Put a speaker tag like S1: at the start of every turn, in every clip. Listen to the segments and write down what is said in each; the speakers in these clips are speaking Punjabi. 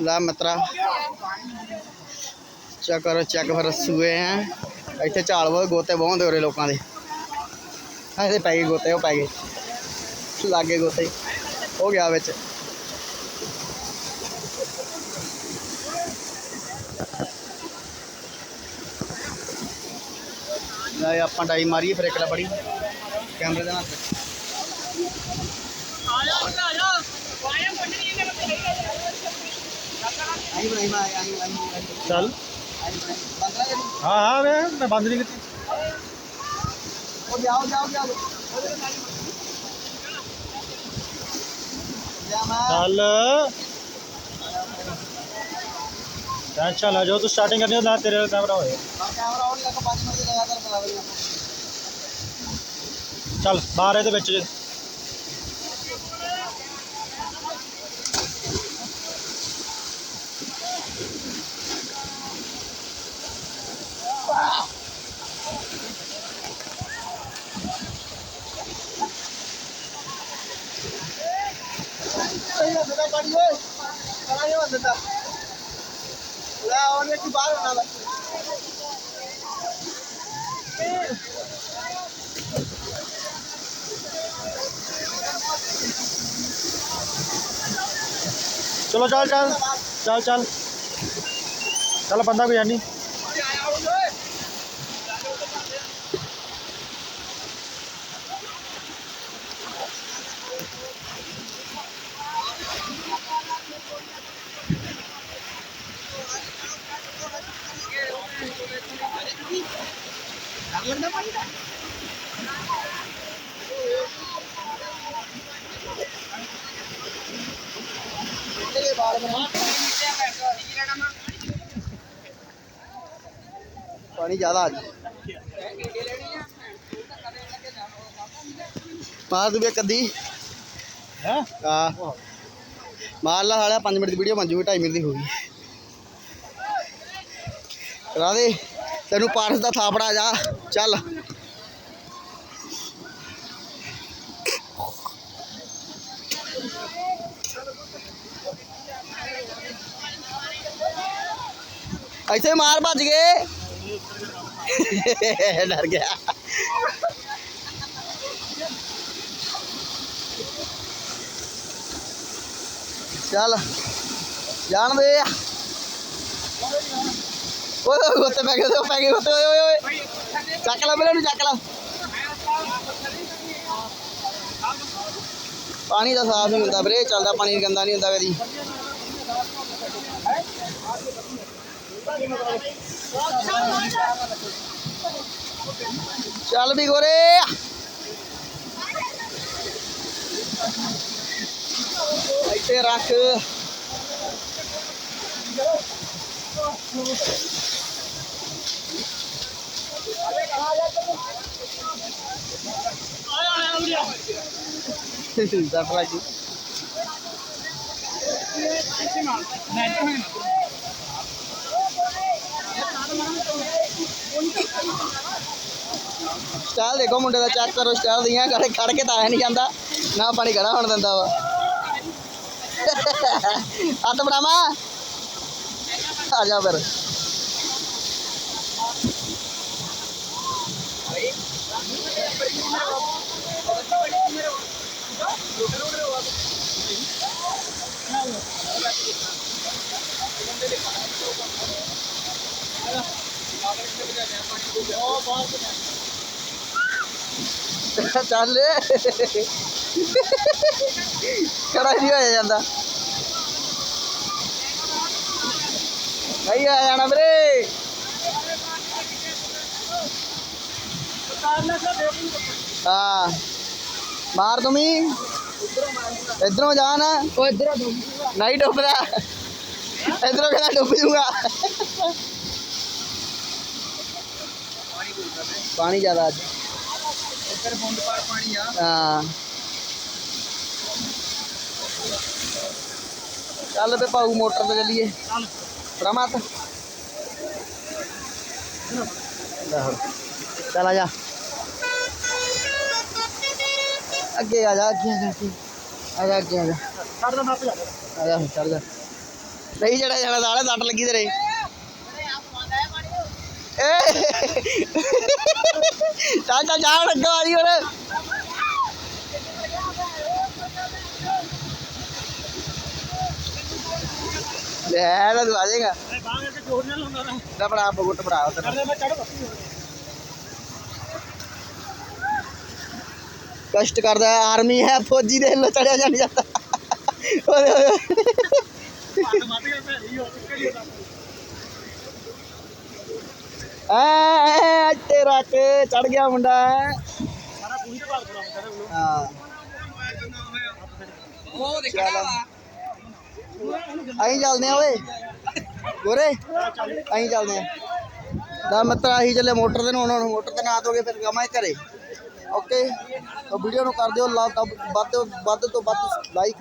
S1: ਲੈ ਮਿੱਤਰਾ ਚੈੱਕ ਕਰੋ ਚੈੱਕ ਫਿਰ ਸੂਏ ਆ ਇੱਥੇ ਝਾਲ ਬਹੁਤ ਗੋਤੇ ਬਹੁਤ ਉਰੇ ਲੋਕਾਂ ਦੇ ਇਹਦੇ ਪੈ ਗਏ ਗੋਤੇ ਉਹ ਪੈ ਗਏ ਲਾਗੇ ਗੋਤੇ ਹੋ ਗਿਆ ਵਿੱਚ ਲੈ ਆਪਾਂ ਡਾਈ ਮਾਰੀਏ ਫਿਰ ਇਕਲਾ ਬੜੀ। ਕੈਮਰੇ ਦੇ ਨਾਲ। ਆਈ ਬਣਾਈ ਮੈਂ ਆਈ ਆਈ ਆਈ
S2: ਚੱਲ
S1: ਬੰਦਰਾ ਜੀ
S2: ਹਾਂ ਹਾਂ ਮੈਂ ਮੈਂ चल हाँ हाँ
S1: मैं मैं बंद नहीं करती जाओ
S2: जाओ जाओ चल चल आ जाओ तू स्टार्टिंग करनी हो ना तेरे
S1: कैमरा
S2: हो चल बाहर है तो
S1: बेच है बेटा पानी ओए करा ये बंद था ला और एक बार ਪਾਣੀ ਜ਼ਿਆਦਾ ਆ ਜੀ ਮਾਰ ਦੂਵੇ ਕੱਦੀ
S2: ਹੈ?
S1: ਆ ਮਾਰ ਲਾ ਸਾਲਿਆ 5 ਮਿੰਟ ਦੀ ਵੀਡੀਓ 5 ਮਿੰਟ 2.5 ਦੀ ਹੋ ਗਈ। ਤੈਨੂੰ ਪਾਰਸ ਦਾ ਥਾਪੜਾ ਜਾ। ਚੱਲ। ਇੱਥੇ ਮਾਰ ਭੱਜ ਗਏ। ਡਰ ਗਿਆ। ਚੱਲ। ਜਾਣ ਦੇ। ਓਏ ਓਏ ਉੱਤੇ ਪੈ ਗਏ ਉਹ ਪੈ ਗਏ ਉੱਤੇ ਓਏ ਓਏ ਓਏ। ਚੱਕ ਲੈ ਮੇਰੇ ਨੂੰ, ਚੱਕ ਲੈ। ਪਾਣੀ ਦਾ ਸਾਫ਼ ਨਹੀਂ ਹੁੰਦਾ ਵੀਰੇ, ਚੱਲਦਾ ਪਾਣੀ, ਗੰਦਾ ਨਹੀਂ ਹੁੰਦਾ ਕਦੀ। ਚੱਲ ਵੀ ਗੋਰੇ। ਇੱਥੇ ਰੱਖ। ਸੱਟ ਲੱਗੀ ਸਟਾਈਲ ਦੇਖੋ ਮੁੰਡੇ ਦਾ ਚੈੱਕ ਕਰੋ ਸਟਾਈਲ ਦੀਆਂ ਖੜ ਖੜ ਕੇ ਤਾਂ ਆਇਆ ਨਹੀਂ ਜਾਂਦਾ। ਨਾ ਪਾਣੀ ਖੜਾ ਹੋਣ ਦਿੰਦਾ ਵਾ। ਹੱਥ ਬਣਾਵਾ। ਆ ਜਾ ਫਿਰ। ਚੱਲ। ਖੜਾ ਨਹੀਂ ਹੋਇਆ ਜਾਂਦਾ। ਨਹੀਂ ਆ ਜਾਣਾ ਵੀਰੇ ਹਾਂ ਮਾਰ ਤੁਮੀ ਇਧਰੋਂ ਜਾ ਨਾ ਉਹ ਇਧਰੋਂ ਨਹੀਂ ਡੁੱਬਦਾ ਇਧਰੋਂ ਕਹਿੰਦਾ ਡੁੱਬ ਜੂਗਾ ਪਾਣੀ ਜ਼ਿਆਦਾ ਅੱਜ
S3: ਇੱਧਰ ਬੁੰਦ ਪਾਰ ਪਾਣੀ ਆ
S1: ਚੱਲ ਆ ਜਾ ਅੱਗੇ ਆ ਜਾ ਅੱਗੇ ਆ ਜਾ ਅੱਗੇ ਆ ਜਾ ਅੱਗੇ ਆ ਜਾ
S2: ਛੱਡ ਦੇ ਨੱਪ ਜਾ
S1: ਆ ਜਾ ਚੜ ਜਾ ਨਹੀਂ ਜਿਹੜਾ ਜਾਣਾ ਸਾਲੇ ਸੱਟ ਲੱਗੀ ਤੇਰੇ ਏ ਚੱਲ ਚੱਲ ਜਾ ਹੁਣ ਅੱਗੇ ਲੈ ਤਾਂ ਤੂੰ ਆ ਜਾਏਗਾ
S2: ਮੈਂ ਬਾਹਰ ਕੇ ਜੋੜ ਨਾ ਲਾਉਂਦਾ ਨਾ
S1: ਦਾ ਬੜਾ ਆਪ ਗੁੱਟ ਬੜਾ ਉਧਰ।
S2: ਕਰਦੇ ਮੈਂ ਚੜ
S1: ਕਸ਼ਟ ਕਰਦਾ ਆਰਮੀ ਹੈ ਫੌਜੀ ਦੇ ਲੋ ਚੜਿਆ ਜਾਂ ਨਹੀਂ ਜਾਂਦਾ। ਓਏ ਓਏ ਐ ਤੇਰਾ ਕੇ ਚੜ ਗਿਆ ਮੁੰਡਾ
S2: ਸਾਰਾ ਪੂਰੀ ਨਾ
S1: ਹਾਂ।
S3: ਉਹ ਦੇਖਣਾ ਵਾ।
S1: ਅਸੀਂ ਚੱਲਦੇ ਆ ਓਏ। ਗੋਰੇ, ਅਸੀਂ ਚੱਲਦੇ ਆ ਦਾ ਮਤਲਬ ਅਸੀਂ ਚੱਲੇ ਮੋਟਰ ਤੇ ਨੂੰ, ਹੁਣ ਮੋਟਰ ਤੇ ਨਾ ਦੋਗੇ ਫਿਰ ਗਾਵਾਂ ਘਰੇ। ਓਕੇ? ਤਾਂ ਵੀਡੀਓ ਨੂੰ ਕਰ ਦਿਓ, ਲਾ ਵੱਧ ਵੱਧ ਤੋਂ ਵੱਧ ਲਾਈਕ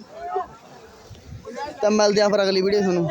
S1: ਤਾਂ ਮਿਲਦੇ ਆ ਫਿਰ ਅਗਲੀ ਵੀਡੀਓ ਤੁਹਾਨੂੰ।